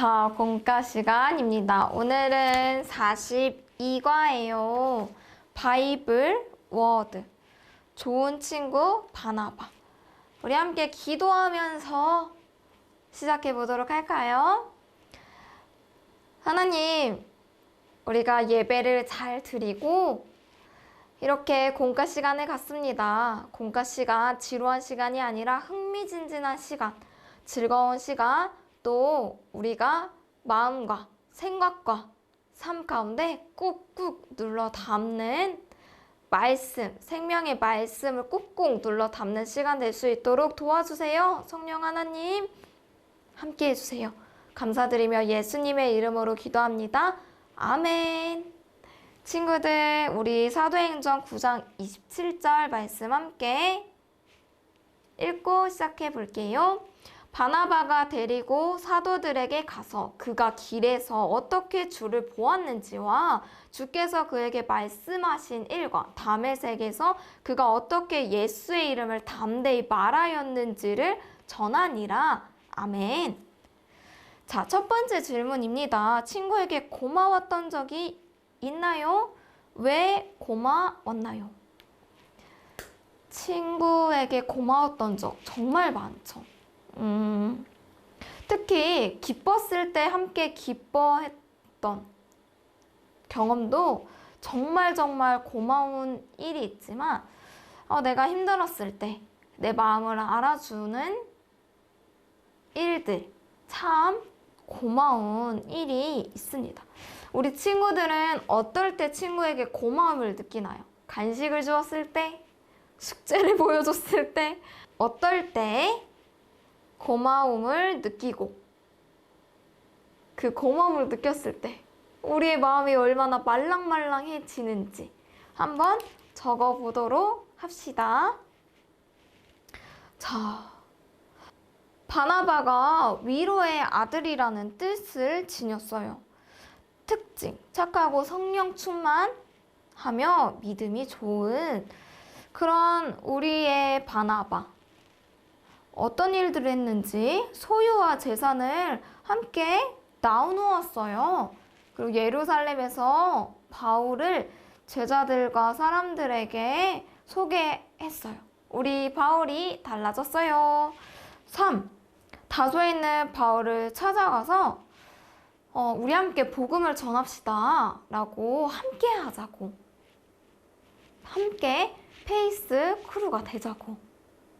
자, 공과 시간입니다. 오늘은 42과예요. 바이블 워드. 좋은 친구 바나바. 우리 함께 기도하면서 시작해 보도록 할까요? 하나님, 우리가 예배를 잘 드리고 이렇게 공과 시간에 갔습니다. 공과 시간, 지루한 시간이 아니라 흥미진진한 시간, 즐거운 시간, 또 우리가 마음과 생각과 삶 가운데 꾹꾹 눌러 담는 말씀, 생명의 말씀을 꾹꾹 눌러 담는 시간 될 수 있도록 도와주세요. 성령 하나님, 함께 해주세요. 감사드리며 예수님의 이름으로 기도합니다. 아멘. 친구들, 우리 사도행전 9장 27절 말씀 함께 읽고 시작해 볼게요. 바나바가 데리고 사도들에게 가서 그가 길에서 어떻게 주를 보았는지와 주께서 그에게 말씀하신 일과 담에색에서 그가 어떻게 예수의 이름을 담대히 말하였는지를 전하니라. 아멘. 자, 첫 번째 질문입니다. 친구에게 고마웠던 적이 있나요? 왜 고마웠나요? 친구에게 고마웠던 적 정말 많죠. 음, 특히 기뻤을 때 함께 기뻐했던 경험도 정말 정말 고마운 일이 있지만 어, 내가 힘들었을 때 내 마음을 알아주는 일들 참 고마운 일이 있습니다. 우리 친구들은 어떨 때 친구에게 고마움을 느끼나요? 간식을 주었을 때, 숙제를 보여줬을 때, 어떨 때 고마움을 느끼고 그 고마움을 느꼈을 때 우리의 마음이 얼마나 말랑말랑해지는지 한번 적어보도록 합시다. 자, 바나바가 위로의 아들이라는 뜻을 지녔어요. 특징, 착하고 성령 충만하며 믿음이 좋은 그런 우리의 바나바. 어떤 일들을 했는지 소유와 재산을 함께 나누었어요. 그리고 예루살렘에서 바울을 제자들과 사람들에게 소개했어요. 우리 바울이 달라졌어요. 3. 다소에 있는 바울을 찾아가서 어, 우리 함께 복음을 전합시다. 라고 함께 하자고. 함께 페이스 크루가 되자고.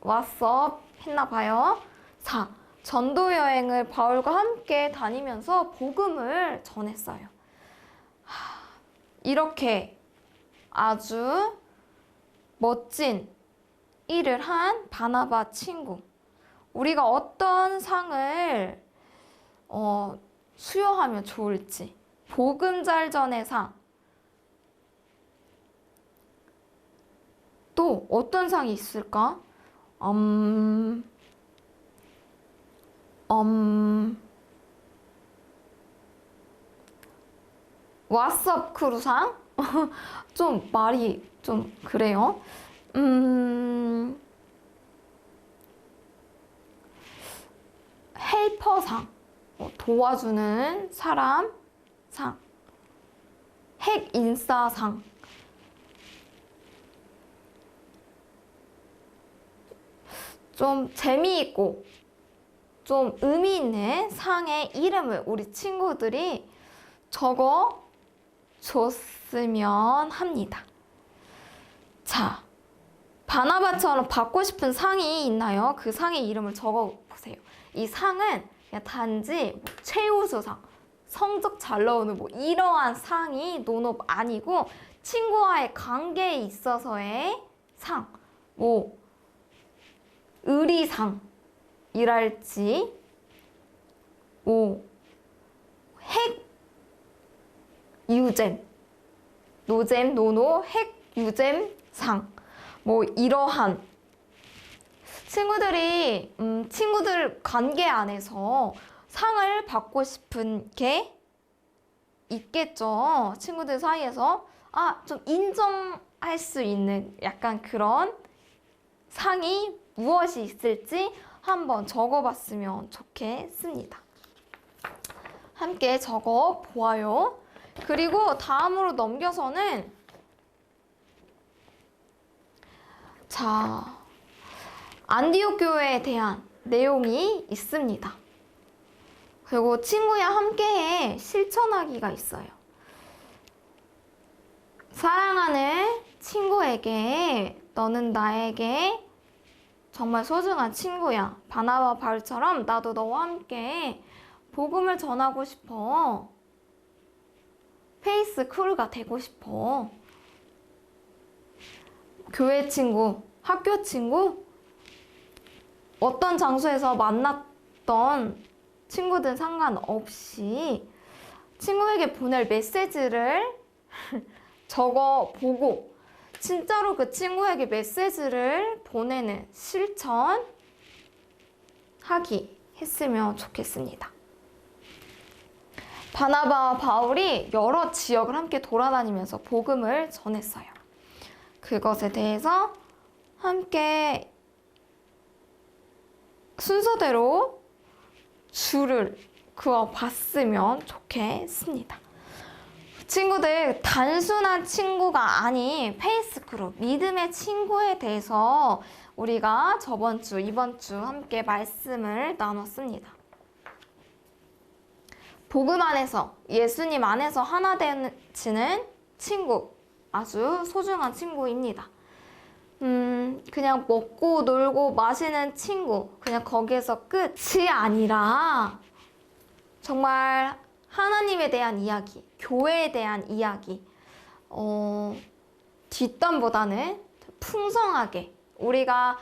왔어. 했나 봐요. 4. 전도 여행을 바울과 함께 다니면서 복음을 전했어요. 하, 이렇게 아주 멋진 일을 한 바나바 친구. 우리가 어떤 상을 어, 수여하면 좋을지. 보금잘전의 상. 또 어떤 상이 있을까? 음, 음, 왓썹 크루상? 좀 말이 좀 그래요. 음, 헬퍼상. 어, 도와주는 사람 상. 핵인싸상. 좀 재미있고 좀 의미 있는 상의 이름을 우리 친구들이 적어 줬으면 합니다. 자, 바나바처럼 받고 싶은 상이 있나요? 그 상의 이름을 적어 보세요. 이 상은 단지 뭐 최우수상, 성적 잘 나오는 뭐 이러한 상이 논업 아니고 친구와의 관계에 있어서의 상, 뭐 의리상이랄지, 오, 핵 유잼, 노잼, 노노, 핵 유잼 상, 뭐 이러한 친구들이 음, 친구들 관계 안에서 상을 받고 싶은 게 있겠죠. 친구들 사이에서. 아, 좀 인정할 수 있는 약간 그런 상이 무엇이 있을지 한번 적어봤으면 좋겠습니다. 함께 적어 보아요. 그리고 다음으로 넘겨서는 자, 안디옥 교회에 대한 내용이 있습니다. 그리고 친구야 함께 실천하기가 있어요. 사랑하는 친구에게 너는 나에게 정말 소중한 친구야. 바나바 바울처럼 나도 너와 함께 복음을 전하고 싶어. 페이스 크루가 되고 싶어. 교회 친구, 학교 친구, 어떤 장소에서 만났던 친구든 상관없이 친구에게 보낼 메시지를 적어 보고 진짜로 그 친구에게 메시지를 보내는 실천 하기 했으면 좋겠습니다. 바나바와 바울이 여러 지역을 함께 돌아다니면서 복음을 전했어요. 그것에 대해서 함께 순서대로 줄을 그어 봤으면 좋겠습니다. 친구들 단순한 친구가 아닌 페이스크룹 믿음의 친구에 대해서 우리가 저번 주 이번 주 함께 말씀을 나눴습니다. 복음 안에서 예수님 안에서 하나 되는 친구 아주 소중한 친구입니다. 음, 그냥 먹고 놀고 마시는 친구, 그냥 거기에서 끝이 아니라 정말 하나님에 대한 이야기, 교회에 대한 이야기, 어, 뒷담보다는 풍성하게 우리가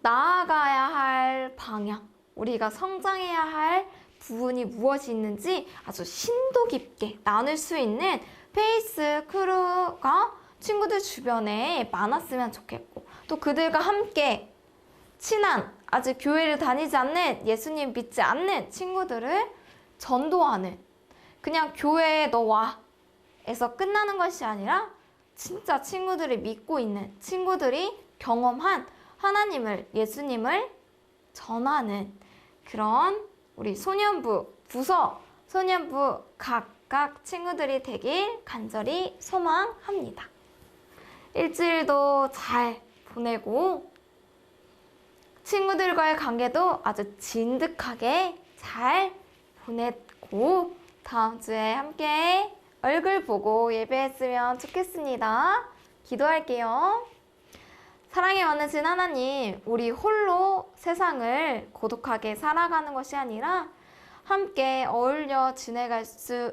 나아가야 할 방향, 우리가 성장해야 할 부분이 무엇이 있는지 아주 심도 깊게 나눌 수 있는 페이스 크루가 친구들 주변에 많았으면 좋겠고 또 그들과 함께 친한 아직 교회를 다니지 않는 예수님 믿지 않는 친구들을 전도하는 그냥 교회에 너 와 에서 끝나는 것이 아니라 진짜 친구들이 믿고 있는 친구들이 경험한 하나님을 예수님을 전하는 그런 우리 소년부 부서 소년부 각각 친구들이 되길 간절히 소망합니다. 일주일도 잘 보내고 친구들과의 관계도 아주 진득하게 잘 보냈고 다음 주에 함께 얼굴 보고 예배했으면 좋겠습니다. 기도할게요. 사랑에 많으신 하나님, 우리 홀로 세상을 고독하게 살아가는 것이 아니라 함께 어울려 지내갈 수,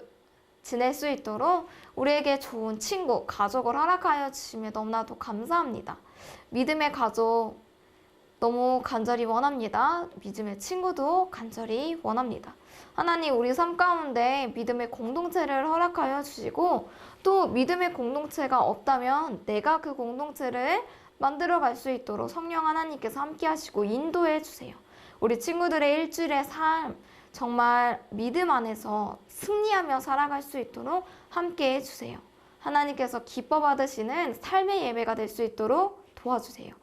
지낼 수 있도록 우리에게 좋은 친구, 가족을 허락하여 주시며 너무나도 감사합니다. 믿음의 가족 너무 간절히 원합니다. 믿음의 친구도 간절히 원합니다. 하나님, 우리 삶 가운데 믿음의 공동체를 허락하여 주시고 또 믿음의 공동체가 없다면 내가 그 공동체를 만들어 갈 수 있도록 성령 하나님께서 함께 하시고 인도해 주세요. 우리 친구들의 일주일의 삶 정말 믿음 안에서 승리하며 살아갈 수 있도록 함께 해주세요. 하나님께서 기뻐 받으시는 삶의 예배가 될 수 있도록 도와주세요.